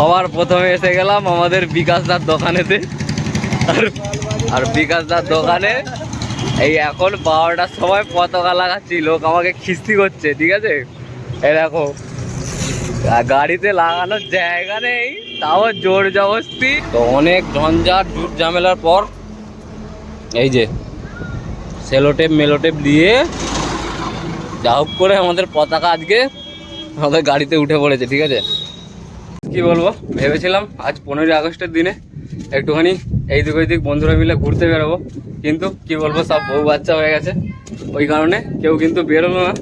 সবার প্রথমে এসে গেলাম আমাদের বিকাশদার দোকানেতে। আর আর বিকাশদার দোকানে এই এখন বারোটার সময় পতাকা লাগাচ্ছি, লোক আমাকে খিস্তি করছে, ঠিক আছে? এই দেখো গাড়িতে লাগানোর জায়গা নেই, তাও জোর জবস্তি তো অনেক ঝঞ্ঝাট জুট ঝামেলার পর এই যে, সেলোটেপ, মেলোটেপ দিয়ে যা হোক করে আমাদের পতাকা আজকে আমাদের গাড়িতে উঠে পড়েছে, ঠিক আছে? কি বলব? ভেবেছিলাম আজ পনেরোই আগস্টের দিনে একটুখানি এই দিক ওই দিক বন্ধুরা মিলে ঘুরতে বেরোবো। কিন্তু কি বলব, সব বউ বাচ্চা হয়ে গেছে। ওই কারণে কেউ কিন্তু বেরোলো না।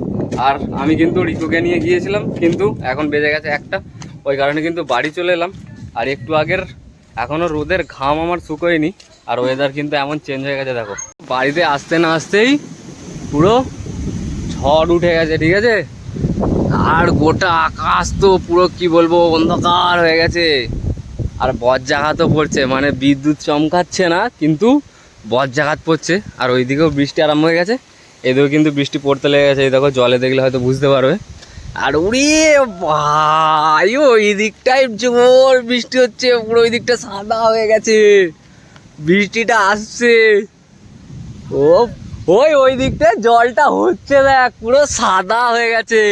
আর আমি কিন্তু রিকুকে নিয়ে গিয়েছিলাম, কিন্তু এখন বেজে গেছে একটা। ওই কারণে কিন্তু বাড়ি চলে এলাম। আর একটু আগের এখনও রোদের ঘাম আমার শুকোয়নি। আর ওয়েদার কিন্তু এমন চেঞ্জ হয়ে গেছে, দেখো। বাড়িতে আসতে না আসতেই পুরো ঝড় উঠে গেছে, ঠিক আছে? আর গোটা আকাশ তো পুরো, কি বলব, অন্ধকার হয়ে গেছে। আর বজ্রাঘাতও পড়ছে মানে বিদ্যুৎ চমকাচ্ছে না, কিন্তু বজ্রাঘাত পড়ছে। আর ওইদিকেও বৃষ্টি আরম্ভ হয়ে গেছে, এদিকেও কিন্তু বৃষ্টি পড়তে লেগে গেছে, এই দেখো জলে দেখলে হয়তো বুঝতে পারবে। আর উড়ে ভাই ওই দিকটায় জোর বৃষ্টি হচ্ছে, পুরো ওই দিকটা সাদা হয়ে গেছে। বৃষ্টিটা আসছে। ও, ওই ওই দিকটা জলটা হচ্ছে দেখ, পুরো সাদা হয়ে গেছে।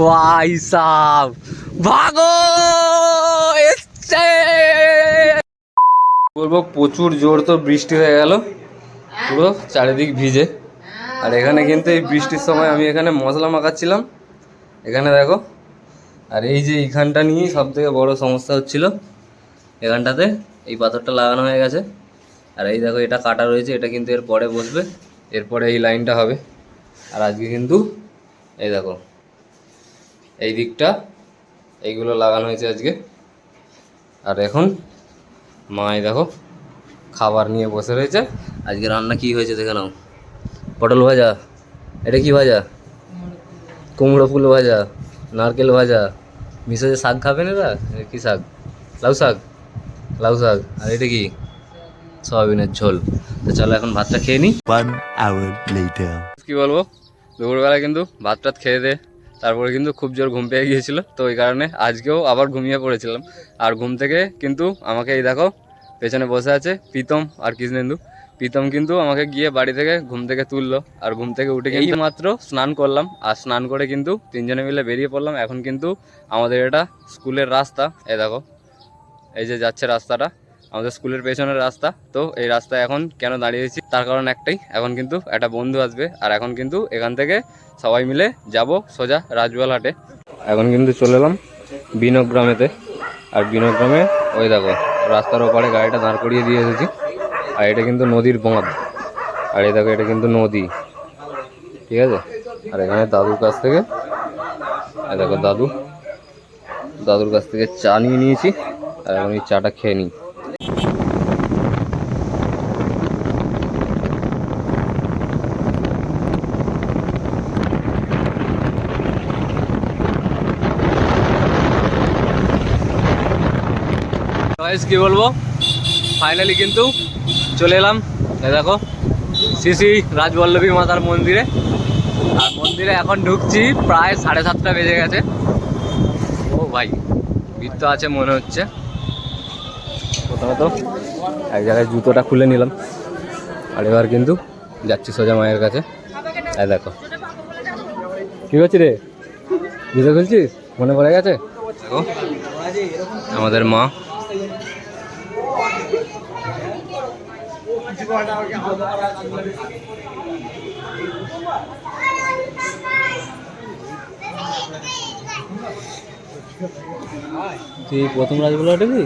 ভাই সাহ ভাগো বলব, প্রচুর জোর তো বৃষ্টি হয়ে গেল। পুরো চারিদিক ভিজে। আর এখানে কিন্তু এই বৃষ্টির সময় আমি এখানে মশলা মাখাচ্ছিলাম। এখানে দেখো, আর এই যে এইখানটা নিয়েই সব থেকে বড় সমস্যা হচ্ছিল, এখানটাতে এই পাথরটা লাগানো হয়ে গেছে। আর এই দেখো, এটা কাটা রয়েছে, এটা কিন্তু এর পরে বসবে, এরপরে এই লাইনটা হবে। আর আজকে কিন্তু এই দেখো এই দিকটা এইগুলো লাগানো হয়েছে আজকে। আর এখন মা এই দেখো খাবার নিয়ে বসে রয়েছে। আজকে রান্না কি হয়েছে দেখে নাও। পটল ভাজা এটা কি ভাজা? কুমড়ো ফুল ভাজা নারকেল ভাজা। মিশে শাক খাবেন এরা? কি শাক? লাউ শাক? লাউ শাক। আর এটা কি? সয়াবিনের ঝোল। তো চলো এখন ভাতটা খেয়ে নিই. কি বলব? দুপুরবেলা কিন্তু ভাত টাত খেয়ে দে। তারপরে কিন্তু খুব জোর ঘুম পেয়ে গিয়েছিল। তো ওই কারণে আজকেও আবার ঘুমিয়ে পড়েছিলাম। আর ঘুম থেকে কিন্তু আমাকে এই দেখো, পেছনে বসে আছে প্রীতম আর কৃষ্ণেন্দু। প্রীতম কিন্তু আমাকে গিয়ে বাড়ি থেকে ঘুম থেকে তুললো। আর ঘুম থেকে উঠে এই মাত্র স্নান করলাম। আর স্নান করে কিন্তু তিনজনে মিলে বেরিয়ে পড়লাম। এখন কিন্তু আমাদের এটা স্কুলের রাস্তা। এ দেখো, এই যে যাচ্ছে রাস্তাটা। আমাদের স্কুলের পেছনের রাস্তা। তো এই রাস্তায় এখন কেন দাঁড়িয়েছি তার কারণ একটাই, এখন কিন্তু একটা বন্ধু আসবে। আর এখন কিন্তু এখান থেকে সবাই মিলে যাব সোজা রাজবাল হাটে। এখন কিন্তু চলে এলাম বিনগ্রামেতে আর বিনগ্রামে ওই দেখো, রাস্তার ওপারে গাড়িটা দাঁড় করিয়ে দিয়ে এসেছি। আর এটা কিন্তু নদীর বাঁধ আর এই দেখো, এটা কিন্তু নদী। ঠিক আছে? আর এখানে দাদুর কাছ থেকে দেখো দাদু। দাদুর কাছ থেকে চা নিয়ে নিয়েছি। আর এখন এই চাটা খেয়ে নিই। গাইস কি বলব? ফাইনালি কিন্তু চলে এলাম। দেখো, শ্রী রাজবল্লভী মাতার মন্দিরে। আর মন্দিরে এখন ঢুকছি প্রায় সাড়ে সাতটা বেজে গেছে। ও ভাই, ভিড় আছে মনে হচ্ছে। প্রথমে তো এক জায়গায় জুতোটা খুলে নিলাম। আর এবার কিন্তু যাচ্ছি সোজা মায়ের কাছে। এই দেখো। কি করছি রে? জুতো খুলছিস? মনে পড়ে গেছে? আমাদের মা তুই প্রথম রাজবলা উঠবি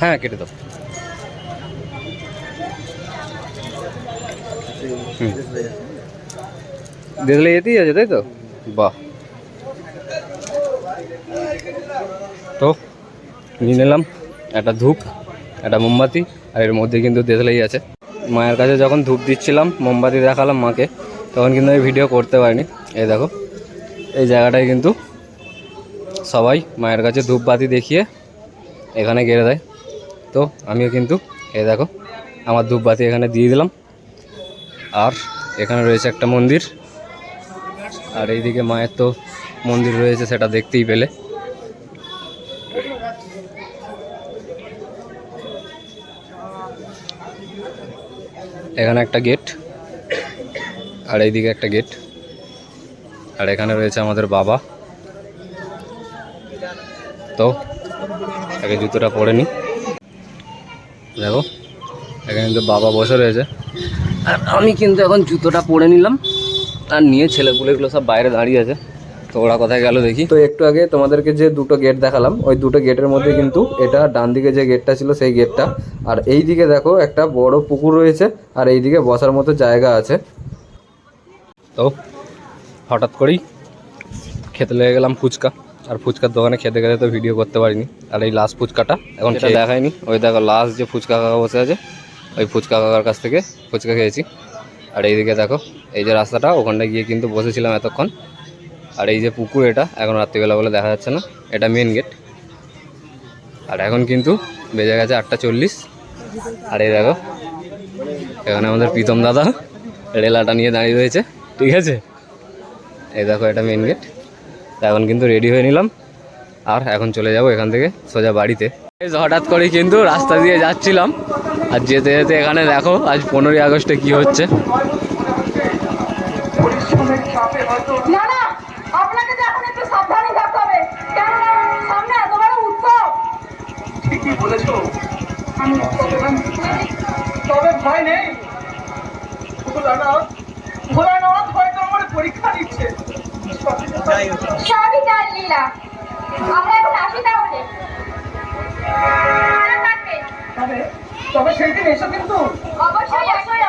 হ্যাঁ কেটে দাও। দেখলে এতেই আছে তাই তো? বাহ তো নিয়ে নিলাম একটা ধূপ, একটা মোমবাতি, আর এর মধ্যে কিন্তু দেশলাই আছে। মায়ের কাছে যখন ধূপ দিচ্ছিলাম, মোমবাতি দেখালাম মাকে, তখন কিন্তু আমি ভিডিও করতে পারিনি। এই দেখো, এই জায়গাটায় কিন্তু সবাই মায়ের কাছে ধূপবাতি দেখিয়ে এখানে গেড়ে দেয়। তো আমিও কিন্তু, এই দেখো, আমার ধূপবাতি এখানে দিয়ে দিলাম। আর এখানে রয়েছে একটা মন্দির। আর এইদিকে মায়ের তো মন্দির রয়েছে, সেটা দেখতেই পেলে। এখানে একটা গেট, আর এইদিকে একটা গেট, আর এখানে রয়েছে আমাদের বাবা। তো, আগে জুতোটা পরে নি। দেখো, এখানে কিন্তু বাবা বসে রয়েছে। আর আমি কিন্তু এখন জুতোটা পরে নিলাম। আর নিয়ে ছেলেপুলেগুলো সব বাইরে দাঁড়িয়ে আছে। তো ওরা কোথায় গেল দেখি। তো একটু আগে তোমাদেরকে যে দুটো গেট দেখালাম ওই দুটো গেটের মধ্যে কিন্তু এটা ডান দিকে যে গেটটা ছিল সেই গেটটা আর এই দিকে দেখো একটা বড় পুকুর রয়েছে আর এই দিকে বসার মতো জায়গা আছে। তো হঠাৎ করেই খেতে লেগে গেলাম ফুচকা। আর ফুচকার দোকানে খেতে খেতে তো ভিডিও করতে পারিনি। আর এই লাস্ট ফুচকাটা এখন খেয়ে দেখায়নি। ওই দেখো লাস্ট যে ফুচকা কাকা বসে আছে ওই ফুচকা কাকার কাছ থেকে ফুচকা খেয়েছি। আর এইদিকে দেখো এই যে রাস্তাটা ওখানটা গিয়ে কিন্তু বসেছিলাম এতক্ষণ। আর এই যে পুকুর এটা, এখন রাত্রিবেলা বলে দেখা যাচ্ছে না, এটা মেন গেট আর এখন কিন্তু বেজে গেছে আটটা চল্লিশ। আর এই দেখো, এখানে আমাদের প্রীতম দাদা রেলাটা নিয়ে দাঁড়িয়ে রয়েছে। ঠিক আছে? এই দেখো এটা মেন গেট এখন কিন্তু রেডি হয়ে নিলাম। আর এখন চলে যাব এখান থেকে সোজা বাড়িতে। হঠাৎ করে কিন্তু রাস্তা দিয়ে যাচ্ছিলাম। আর যেতে যেতে এখানে দেখো, আজ পনেরোই আগস্টে কি হচ্ছে। বলেছ আমি তবে ভয় নেই। ভোলানাথ ভোলানাথ হয়তো আমার পরীক্ষা নিচ্ছে সবই তার লীলা। আমরা এখন আসি তাহলে। তবে তবে সেই দিন এসো কিন্তু। অবশ্যই অবশ্যই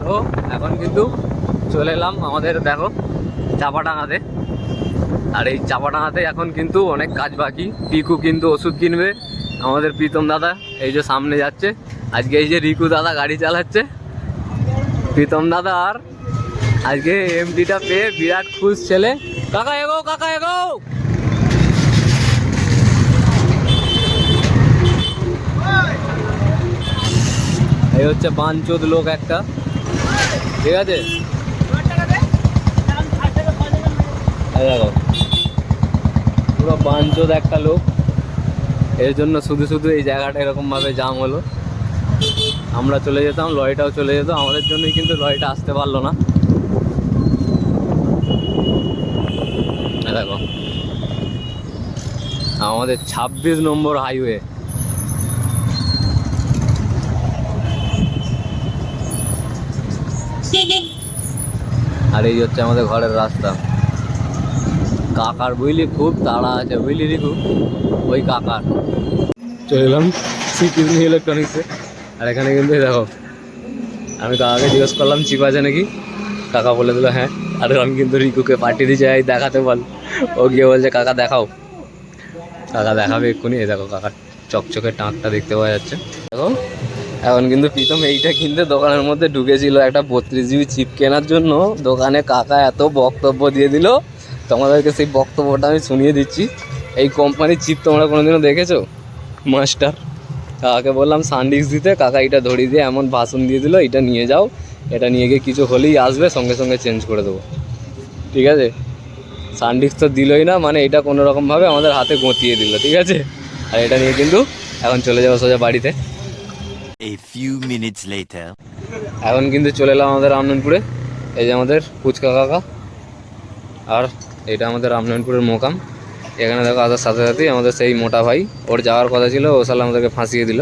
তো এখন কিন্তু চলে এলাম আমাদের দেখো চাপাডাঙাতে আর এই চাপা চাপাডাঙাতে এখন কিন্তু অনেক কাজ বাকি। পিকু কিন্তু ওষুধ কিনবে, আমাদের প্রীতম দাদা, এই যে সামনে যাচ্ছে। আজকে এই যে রিকু দাদা গাড়ি চালাচ্ছে। প্রীতম দাদা আর আজকে এমডিটা পেয়ে বিরাট খুশ ছেলে। কাকা এগো কাকা এগো! এই হচ্ছে বাঞ্চোদ লোক একটা। ঠিক আছে? দেখো। পুরো বাঞ্চোদ একটা লোক। এর জন্য শুধু শুধু এই জায়গাটা এরকম ভাবে জাম হলো। আমরা চলে যেতাম, লরিটাও চলে যেত। আমাদের জন্যই কিন্তু লরিটা আসতে পারল না। দেখো। আমাদের ছাব্বিশ নম্বর হাইওয়ে। আর এই হচ্ছে আমাদের ঘরের রাস্তা। কাকার বুঝলি? খুব তাড়া আছে, বুঝলি রিকু ওই কাকার। চলে এলাম শ্রীকৃষ্ণ ইলেকট্রনিক্সে আর এখানে কিন্তু দেখো, আমি কাকাকে জিজ্ঞেস করলাম, চিপ আছে নাকি? কাকা বলে দিল হ্যাঁ। আর আমি কিন্তু রিকুকে পাঠিয়ে দিয়েছি, এই দেখাতে বল। ও গিয়ে বলছে, কাকা দেখাও। কাকা দেখাবে এক্ষুনি। এই দেখো কাকার চকচকে টাঁকটা দেখতে পাওয়া যাচ্ছে। দেখো, এখন কিন্তু প্রীতম এইটা কিনতে দোকানের মধ্যে ঢুকেছিল একটা বত্রিশ জিবি চিপ কেনার জন্য। দোকানে কাকা এত বক্তব্য দিয়ে দিল তোমাদেরকে সেই বক্তব্যটা আমি শুনিয়ে দিচ্ছি। এই কোম্পানির চিপ তোমরা কোনোদিনও দেখেছ? মাস্টার কাকাকে বললাম সানডিস্ক দিতে কাকা এটা ধরিয়ে দিয়ে এমন ভাষণ দিয়ে দিল এটা নিয়ে যাও। এটা নিয়ে গিয়ে কিছু হলেই আসবে সঙ্গে সঙ্গে চেঞ্জ করে দেবো। ঠিক আছে? সানডিস্ক তো দিলই না মানে এটা কোনো রকমভাবে আমাদের হাতে গঁতিয়ে দিল ঠিক আছে? আর এটা নিয়ে কিন্তু এখন চলে যাব সোজা বাড়িতে. এখন কিন্তু চলে এলাম আমাদের রামনাথপুরে এই যে আমাদের ফুচকা কাকা। আর এটা আমাদের রামনাথপুরের মোকাম। এখানে দেখো আসার সাথে সাথেই আমাদের সেই মোটা ভাই। ওর যাওয়ার কথা ছিল, ও সালে আমাদেরকে ফাঁসিয়ে দিল।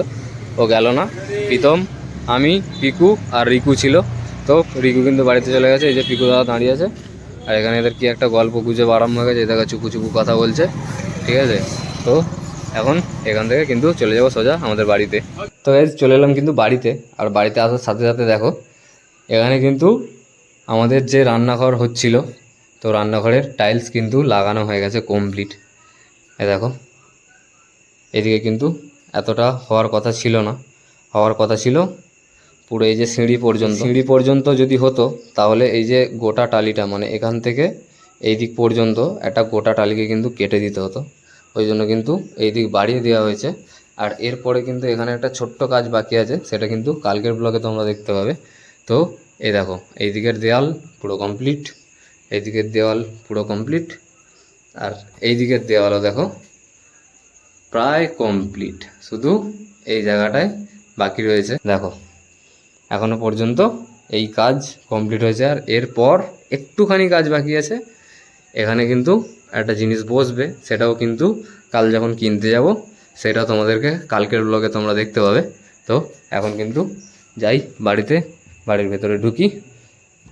ও গেল না। প্রীতম, আমি, পিকু আর রিকু ছিল। তো রিকু কিন্তু বাড়িতে চলে গেছে। এই যে পিকু দাদা দাঁড়িয়ে আছে। আর এখানে এদের কি একটা গল্প গুজব আরম্ভ হয়ে গেছে। দেখো চুপু চুপু কথা বলছে। ঠিক আছে? তো এখন এখান থেকে কিন্তু চলে যাব সোজা আমাদের বাড়িতে। তো এই চলে এলাম কিন্তু বাড়িতে। আর বাড়িতে আসার সাথে সাথে দেখো, এখানে কিন্তু আমাদের যে রান্নাঘর হচ্ছিল তো রান্নাঘরের টাইলস কিন্তু লাগানো হয়ে গেছে কমপ্লিট এ দেখো, এদিকে কিন্তু এতটা হওয়ার কথা ছিল না। হওয়ার কথা ছিল পুরো এই যে সিঁড়ি পর্যন্ত। সিঁড়ি পর্যন্ত যদি হতো, তাহলে এই যে গোটা টালিটা মানে এখান থেকে এই দিক পর্যন্ত একটা গোটা টালিকে কিন্তু কেটে দিতে হতো। ওই জন্য কিন্তু এই দিক বাড়িয়ে দেওয়া হয়েছে। আর এরপরে কিন্তু এখানে একটা ছোট্ট কাজ বাকি আছে, সেটা কিন্তু কালকের ব্লগে তোমরা দেখতে পাবে। তো এই দেখো, এই দিকের দেওয়াল পুরো কমপ্লিট এই দিকের দেওয়াল পুরো কমপ্লিট আর এই দিকের দেওয়ালও দেখো প্রায় কমপ্লিট শুধু এই জায়গাটায় বাকি রয়েছে। দেখো, এখনও পর্যন্ত এই কাজ কমপ্লিট হয়েছে, আর এরপর একটুখানি কাজ বাকি আছে। এখানে কিন্তু একটা জিনিস বসবে, সেটাও কিন্তু কাল যখন কিনতে যাব সেটাও তোমাদেরকে কালকের ব্লগে তোমরা দেখতে পাবে। তো এখন কিন্তু যাই বাড়িতে, বাড়ির ভেতরে ঢুকি।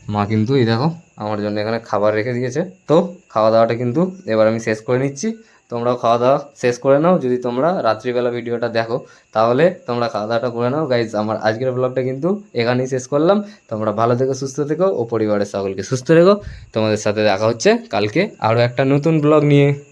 মা কিন্তু এই দেখো আমার জন্য এখানে খাবার রেখে দিয়েছে। তো খাওয়া দাওয়াটা কিন্তু এবার আমি শেষ করে নিচ্ছি। তোমরাও খাওয়া দাওয়া শেষ করে নাও। যদি তোমরা রাত্রিবেলা ভিডিওটা দেখো, তাহলে তোমরা খাওয়া দাওয়াটা করে নাও। গাইজ আমার আজকের ব্লগটা কিন্তু এখানেই শেষ করলাম। তোমরা ভালো থেকো, সুস্থ থেকো ও পরিবারের সকলকে সুস্থ রেখো। তোমাদের সাথে দেখা হচ্ছে কালকে আরও একটা নতুন ব্লগ নিয়ে।